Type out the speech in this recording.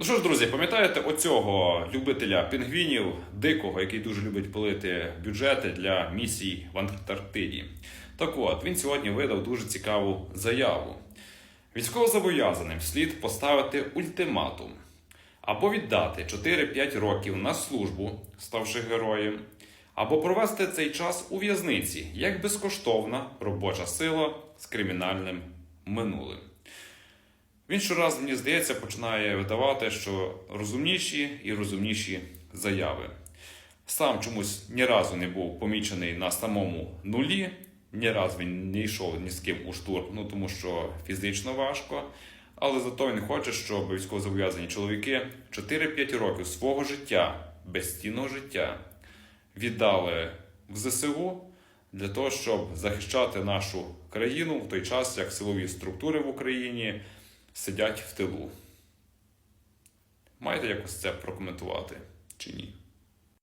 Ну що ж, друзі, пам'ятаєте оцього любителя пінгвінів, дикого, який дуже любить пилити бюджети для місій в Антарктиді? Так от, він сьогодні видав дуже цікаву заяву. Військовозобов'язаним слід поставити ультиматум або віддати 4-5 років на службу, ставши героєм, або провести цей час у в'язниці як безкоштовна робоча сила з кримінальним минулим. Він щораз, мені здається, починає видавати, що розумніші і розумніші заяви. Сам чомусь ні разу не був помічений на самому нулі, ні разу він не йшов ні з ким у штурм, ну тому що фізично важко. Але зато він хоче, щоб військовозобов'язані чоловіки 4-5 років свого життя, безцінного життя, віддали в ЗСУ для того, щоб захищати нашу країну в той час, як силові структури в Україні сидять в тилу. Маєте якось це прокоментувати чи ні?